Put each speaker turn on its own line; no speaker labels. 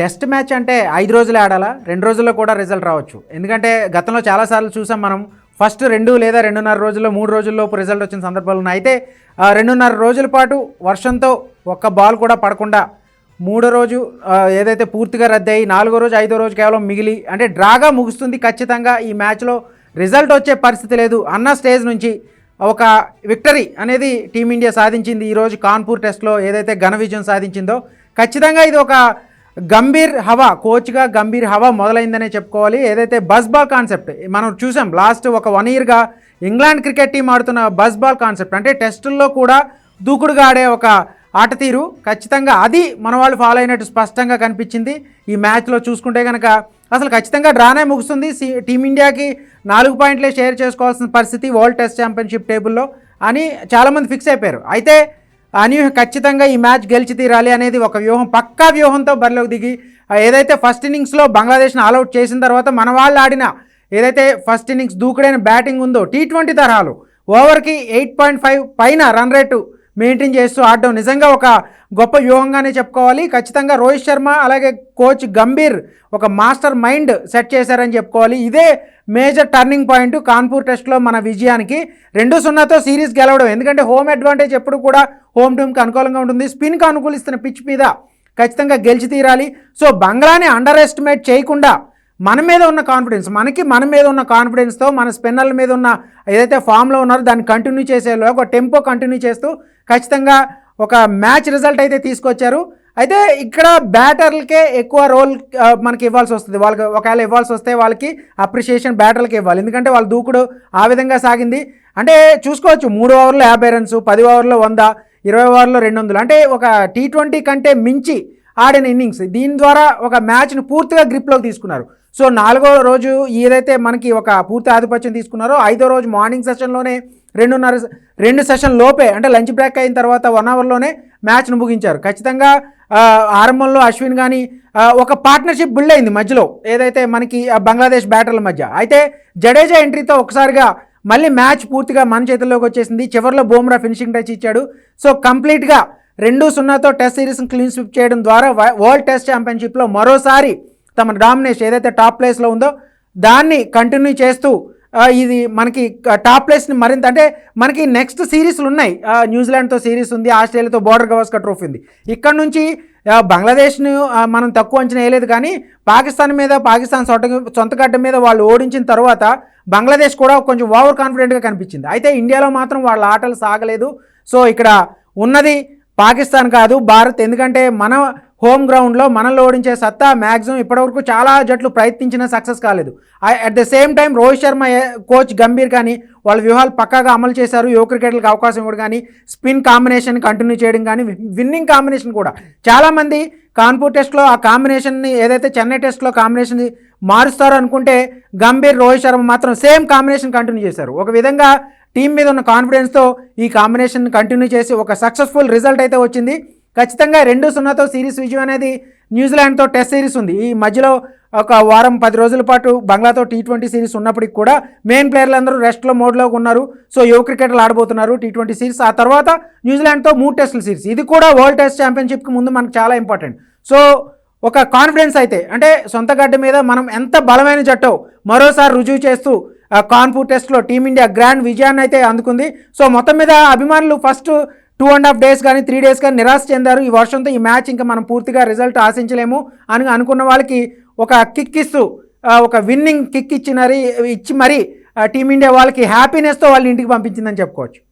Test match అంటే ఐదు రోజులే ఆడాలా? రెండు రోజుల్లో కూడా రిజల్ట్ రావచ్చు. ఎందుకంటే గతంలో చాలాసార్లు చూసాం మనం ఫస్ట్ రెండు లేదా రెండున్నర రోజుల్లో మూడు రోజుల్లోపు రిజల్ట్ వచ్చిన సందర్భాలు ఉన్నాయి. అయితే రెండున్నర రోజుల పాటు వర్షంతో ఒక్క బాల్ కూడా పడకుండా మూడో రోజు ఏదైతే పూర్తిగా రద్దయి నాలుగో రోజు ఐదో రోజు కేవలం మిగిలి అంటే డ్రాగా ముగుస్తుంది ఖచ్చితంగా ఈ మ్యాచ్లో రిజల్ట్ వచ్చే పరిస్థితి లేదు అన్న స్టేజ్ నుంచి ఒక విక్టరీ అనేది టీమిండియా సాధించింది. ఈరోజు కాన్పూర్ టెస్ట్లో ఏదైతే ఘన విజయం సాధించిందో ఖచ్చితంగా ఇది ఒక గంభీర్ హవా కోచ్గా గంభీర్ హవా మొదలైందనే చెప్పుకోవాలి. ఏదైతే బస్బాల్ కాన్సెప్ట్ మనం చూసాం లాస్ట్ ఒక వన్ ఇయర్గా ఇంగ్లాండ్ క్రికెట్ టీం ఆడుతున్న బస్బాల్ కాన్సెప్ట్ అంటే టెస్టుల్లో కూడా దూకుడుగా ఆడే ఒక ఆట తీరు ఖచ్చితంగా అది మన వాళ్ళు ఫాలో అయినట్టు స్పష్టంగా కనిపించింది. ఈ మ్యాచ్లో చూసుకుంటే కనుక అసలు ఖచ్చితంగా డ్రానే ముగుస్తుంది. సి- టీమిండియాకి నాలుగు పాయింట్లే షేర్ చేసుకోవాల్సిన పరిస్థితి వరల్డ్ టెస్ట్ ఛాంపియన్షిప్ టేబుల్లో అని చాలామంది ఫిక్స్ అయిపోయారు. అయితే అనూహ్య ఖచ్చితంగా ఈ మ్యాచ్ గెలిచి తీరాలి అనేది ఒక వ్యూహం. పక్కా వ్యూహంతో బరిలోకి దిగి ఏదైతే ఫస్ట్ ఇన్నింగ్స్లో బంగ్లాదేశ్ను ఆల్అవుట్ చేసిన తర్వాత మన వాళ్ళు ఆడిన ఏదైతే ఫస్ట్ ఇన్నింగ్స్ దూకుడైన బ్యాటింగ్ ఉందో టీ ట్వంటీ తరహాలు ఓవర్కి ఎయిట్ పాయింట్ ఫైవ్ పైన రన్ రేటు మెయింటైన్ చేస్తూ ఆడడం నిజంగా ఒక గొప్ప వ్యూహంగానే చెప్పుకోవాలి. ఖచ్చితంగా రోహిత్ శర్మ అలాగే కోచ్ గంభీర్ ఒక మాస్టర్ మైండ్ సెట్ చేశారని చెప్పుకోవాలి. ఇదే మేజర్ టర్నింగ్ పాయింట్ కాన్పూర్ టెస్ట్లో మన విజయానికి రెండు సున్నాతో సిరీస్ గెలవడం. ఎందుకంటే హోమ్ అడ్వాంటేజ్ ఎప్పుడు కూడా హోమ్ టీమ్కి అనుకూలంగా ఉంటుంది. స్పిన్కి అనుకూలిస్తున్న పిచ్ మీద ఖచ్చితంగా గెలిచి తీరాలి. సో బంగ్లాని అండర్ ఎస్టిమేట్ చేయకుండా మన మీద ఉన్న కాన్ఫిడెన్స్ మనకి మన మీద ఉన్న కాన్ఫిడెన్స్తో మన స్పిన్నర్ల మీద ఉన్న ఏదైతే ఫామ్లో ఉన్నారో దాన్ని కంటిన్యూ చేసేలో ఒక టెంపో కంటిన్యూ చేస్తూ ఖచ్చితంగా ఒక మ్యాచ్ రిజల్ట్ అయితే తీసుకొచ్చారు. అయితే ఇక్కడ బ్యాటర్లకే ఎక్కువ రోల్ మనకి ఇవ్వాల్సి వస్తుంది. వాళ్ళకి ఒకవేళ ఇవ్వాల్సి వస్తే వాళ్ళకి అప్రిషియేషన్ బ్యాటర్లకి ఇవ్వాలి. ఎందుకంటే వాళ్ళ దూకుడు ఆ విధంగా సాగింది. అంటే చూసుకోవచ్చు మూడు ఓవర్లో యాభై రన్స్ పది ఓవర్లో వంద ఇరవై ఓవర్లో రెండు వందలు. అంటే ఒక టీ ట్వంటీ కంటే మించి ఆడిన ఇన్నింగ్స్ దీని ద్వారా ఒక మ్యాచ్ను పూర్తిగా గ్రిప్లోకి తీసుకున్నారు. సో నాలుగో రోజు ఏదైతే మనకి ఒక పూర్తి ఆధిపత్యం తీసుకున్నారో ఐదో రోజు మార్నింగ్ సెషన్లోనే రెండున్నర రెండు సెషన్ లోపే అంటే లంచ్ బ్రేక్ అయిన తర్వాత వన్ అవర్లోనే మ్యాచ్ను ముగించారు. ఖచ్చితంగా ఆరంభంలో అశ్విన్ కానీ ఒక పార్ట్నర్షిప్ బిల్డ్ అయింది మధ్యలో ఏదైతే మనకి బంగ్లాదేశ్ బ్యాటర్ల మధ్య. అయితే జడేజా ఎంట్రీతో ఒకసారిగా మళ్ళీ మ్యాచ్ పూర్తిగా మన చేతుల్లోకి వచ్చేసింది. చివరిలో బోమ్రా ఫినిషింగ్ టచ్ ఇచ్చాడు. సో కంప్లీట్గా రెండు సున్నాతో టెస్ట్ సిరీస్ని క్లీన్ స్విప్ చేయడం ద్వారా వరల్డ్ టెస్ట్ ఛాంపియన్షిప్లో మరోసారి తమ డామినేషన్ ఏదైతే టాప్ ప్లేస్లో ఉందో దాన్ని కంటిన్యూ చేస్తూ ఇది మనకి టాప్ ప్లేస్ని మరింత అంటే మనకి నెక్స్ట్ సిరీస్లు ఉన్నాయి. న్యూజిలాండ్తో సిరీస్ ఉంది ఆస్ట్రేలియాతో బోర్డర్ గవాస్కర్ ట్రోఫీ ఉంది. ఇక్కడ నుంచి బంగ్లాదేశ్ను మనం తక్కువ అంచనా వేయలేదు కానీ పాకిస్తాన్ మీద పాకిస్తాన్ సొంత సొంత గడ్డ మీద వాళ్ళు ఓడించిన తర్వాత బంగ్లాదేశ్ కూడా కొంచెం ఓవర్ కాన్ఫిడెంట్గా కనిపించింది. అయితే ఇండియాలో మాత్రం వాళ్ళ ఆటలు సాగలేదు. సో ఇక్కడ ఉన్నది పాకిస్తాన్ కాదు భారత్. ఎందుకంటే మన హోమ్ గ్రౌండ్లో మనల్ని ఓడించే సత్తా మ్యాక్సిమం ఇప్పటివరకు చాలా జట్లు ప్రయత్నించినా సక్సెస్ కాలేదు. At the same time Rohit Sharma coach Gambhir కానీ వాళ్ళ వ్యూహాలు పక్కాగా అమలు చేశారు. యువ క్రికెటర్లకు అవకాశం ఇవ్వడం కానీ స్పిన్ కాంబినేషన్ కంటిన్యూ చేయడం కానీ విన్నింగ్ కాంబినేషన్ కూడా. చాలామంది కాన్పూర్ టెస్ట్లో ఆ కాంబినేషన్ని ఏదైతే చెన్నై టెస్ట్లో కాంబినేషన్ మారుస్తారు అనుకుంటే గంభీర్ రోహిత్ శర్మ మాత్రం సేమ్ కాంబినేషన్ కంటిన్యూ చేశారు. ఒక విధంగా టీం మీద ఉన్న కాన్ఫిడెన్స్తో ఈ కాంబినేషన్ కంటిన్యూ చేసి ఒక సక్సెస్ఫుల్ రిజల్ట్ అయితే వచ్చింది. ఖచ్చితంగా రెండు సున్నాతో సిరీస్ విజయం అనేది న్యూజిలాండ్తో టెస్ట్ సిరీస్ ఉంది. ఈ మధ్యలో ఒక వారం పది రోజుల పాటు బంగ్లాతో టీ ట్వంటీ సిరీస్ ఉన్నప్పటికి కూడా మెయిన్ ప్లేయర్లు అందరూ రెస్ట్లో మోడ్లో ఉన్నారు. సో యువ క్రికెటర్లు ఆడబోతున్నారు టీ ట్వంటీ సిరీస్. ఆ తర్వాత న్యూజిలాండ్తో మూడు టెస్టుల సిరీస్. ఇది కూడా వరల్డ్ టెస్ట్ ఛాంపియన్షిప్కి ముందు మనకు చాలా ఇంపార్టెంట్. సో ఒక కాన్ఫిడెన్స్ అయితే అంటే సొంత గడ్డ మీద మనం ఎంత బలమైన జట్టో మరోసారి రుజువు చేస్తూ కాన్పూర్ టెస్ట్లో టీమిండియా గ్రాండ్ విజయాన్ని అయితే అందుకుంది. సో మొత్తం మీద అభిమానులు first two and half days కానీ త్రీ డేస్ కానీ నిరాశ చెందారు. ఈ వర్షంతో ఈ మ్యాచ్ ఇంకా మనం పూర్తిగా రిజల్ట్ ఆశించలేము. అని అనుకున్న వాళ్ళకి ఒక కిక్ ఇస్తూ ఒక విన్నింగ్ కిక్ ఇచ్చినారు ఇచ్చి మరీ టీమిండియా వాళ్ళకి హ్యాపీనెస్తో వాళ్ళ ఇంటికి పంపించిందని చెప్పుకోవచ్చు.